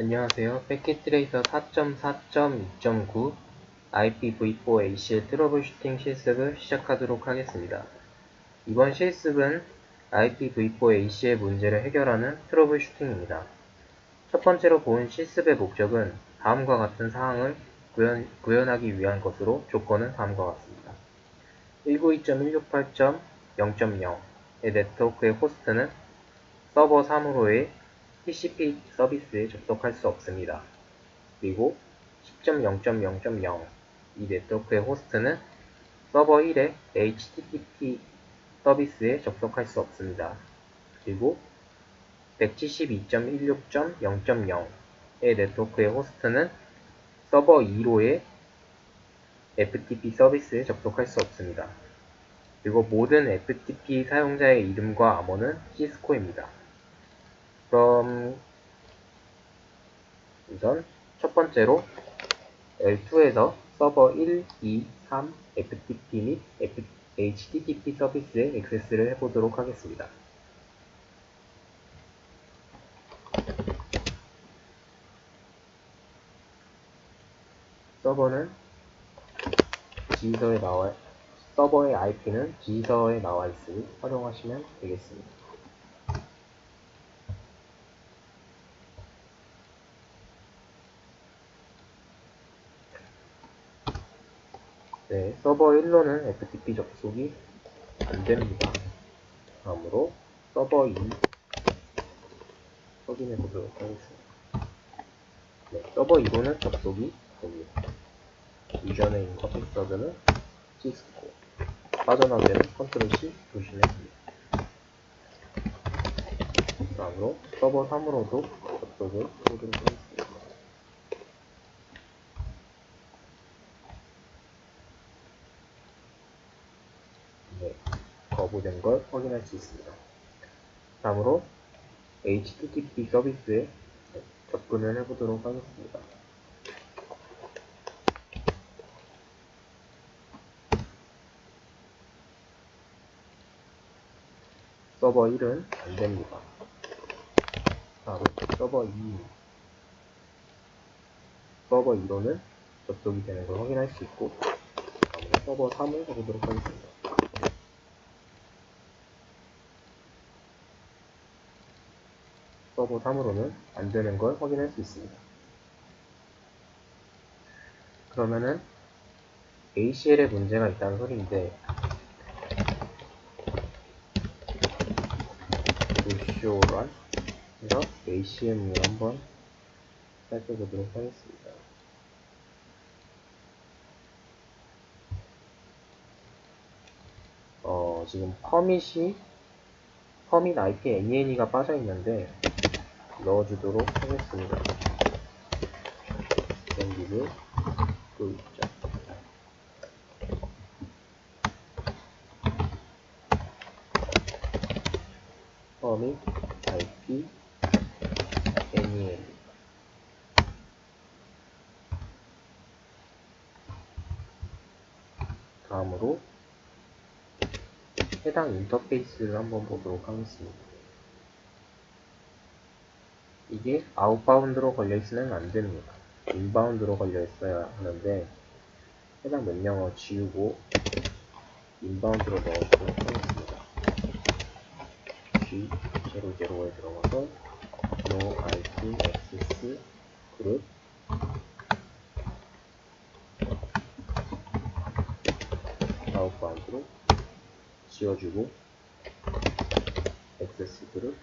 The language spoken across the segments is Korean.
안녕하세요. 패킷트레이서 4.4.2.9 IPv4 ACL 트러블 슈팅 실습을 시작하도록 하겠습니다. 이번 실습은 IPv4 ACL 문제를 해결하는 트러블 슈팅입니다. 첫 번째로 본 실습의 목적은 다음과 같은 사항을 구현, 구현하기 위한 것으로 조건은 다음과 같습니다. 192.168.0.0의 네트워크의 호스트는 서버 3으로의 TCP 서비스에 접속할 수 없습니다. 그리고 10.0.0.0 이 네트워크의 호스트는 서버 1의 HTTP 서비스에 접속할 수 없습니다. 그리고 172.16.0.0의 네트워크의 호스트는 서버 2로의 FTP 서비스에 접속할 수 없습니다. 그리고 모든 FTP 사용자의 이름과 암호는 시스코입니다. 그럼 우선 첫 번째로 L2에서 서버 1, 2, 3 FTP 및 HTTP 서비스에 액세스를 해보도록 하겠습니다. 서버는 지휘서에 나와 서버의 IP는 지휘서에 나와 있으니 활용하시면 되겠습니다. 네, 서버 1로는 FTP 접속이 안됩니다. 다음으로 서버 2 확인해 보도록 하겠습니다. 네, 서버 2로는 접속이 됩니다. 유저네임 과 패스워드는 시스코 빠져나오면 컨트롤 C 조심해 줍니다. 다음으로 서버 3으로도 접속을 해보도록 하겠습니다. 네, 거부된 걸 확인할 수 있습니다. 다음으로 HTTP 서비스에 접근을 해보도록 하겠습니다. 서버 1은 안됩니다. 다음 서버 2 서버 2로는 접속이 되는 걸 확인할 수 있고 서버 3을 해보도록 하겠습니다. 서버 3으로는 안되는 걸 확인할 수 있습니다. 그러면은 ACL에 문제가 있다는 소리인데 쇼런 그래서 ACM을 한번 살펴보도록 하겠습니다. 어, 지금 퍼밋이 퍼밋 IP NEN이가 빠져 있는데 넣어주도록 하겠습니다. 연기를 또 있죠. 퍼밋 IP NEN 다음으로 해당 인터페이스를 한번 보도록 하겠습니다. 이게 아웃바운드로 걸려있으면 안됩니다. 인바운드로 걸려있어야 하는데 해당 명령어 지우고 인바운드로 넣어보도록 하겠습니다. G00에 들어가서 no IP access group 아웃바운드로 지워주고 access group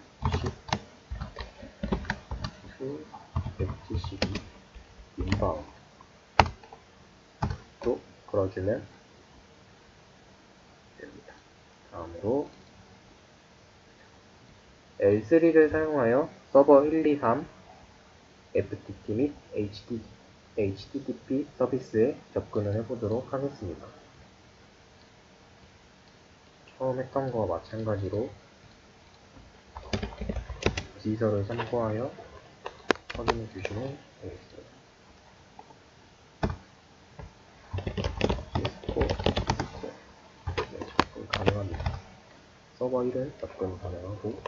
10 172 인바운드 또 걸어주면 됩니다. 다음으로 L3를 사용하여 서버 123 FTP 및 HTTP 서비스에 접근을 해보도록 하겠습니다. 처음 했던 거와 마찬가지로 지서를 참고하여 확인해 주시면 되겠습니다. 접근. 서버 1은 접근 가능하고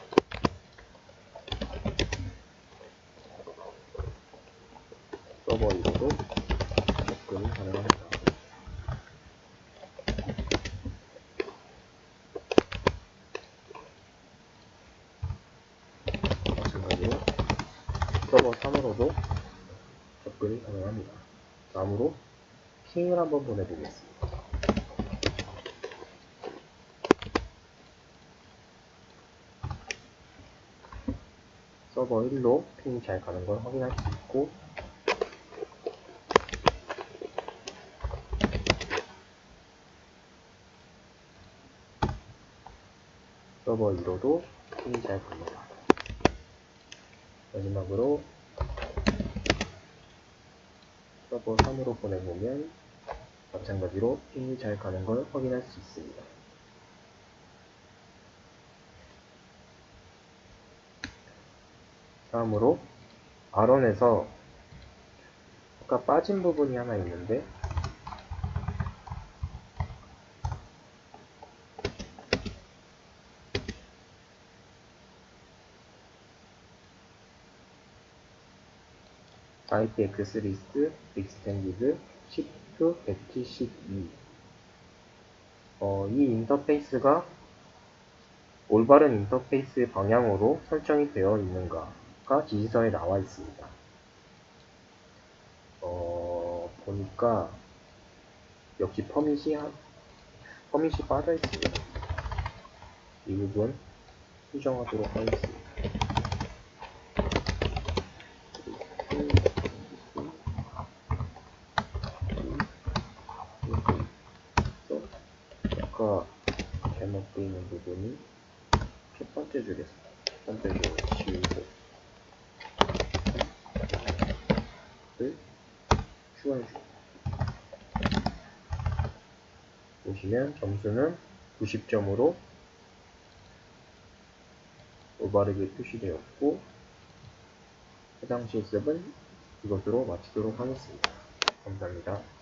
서버 이로도 접근이 가능합니다. 마찬가지로 서버 3으로도 접근이 가능합니다. 다음으로 핑을 한번 보내보겠습니다. 서버 1로 핑이 잘 가는 걸 확인할 수 있고 서버 2로도 핑이 잘 갑니다. 마지막으로 서버 3으로 보내보면 마찬가지로 핑이 잘 가는 걸 확인할 수 있습니다. 다음으로 R1에서 아까 빠진 부분이 하나 있는데 IPX 리스트 extended shift 172 어, 이 인터페이스가 올바른 인터페이스 방향으로 설정이 되어 있는가가 지시서에 나와 있습니다. 어, 보니까 역시 퍼밋이 한, 퍼밋이 빠져 있습니다. 이 부분 수정하도록 하겠습니다. 그래서 아까 잘못되어 있는 부분이 첫 번째 줄에서 첫 번째 줄 지우고 를 추가해 줍니다. 보시면 점수는 90점으로 올바르게 표시되었고 해당 실습은 이것으로 마치도록 하겠습니다. 감사합니다.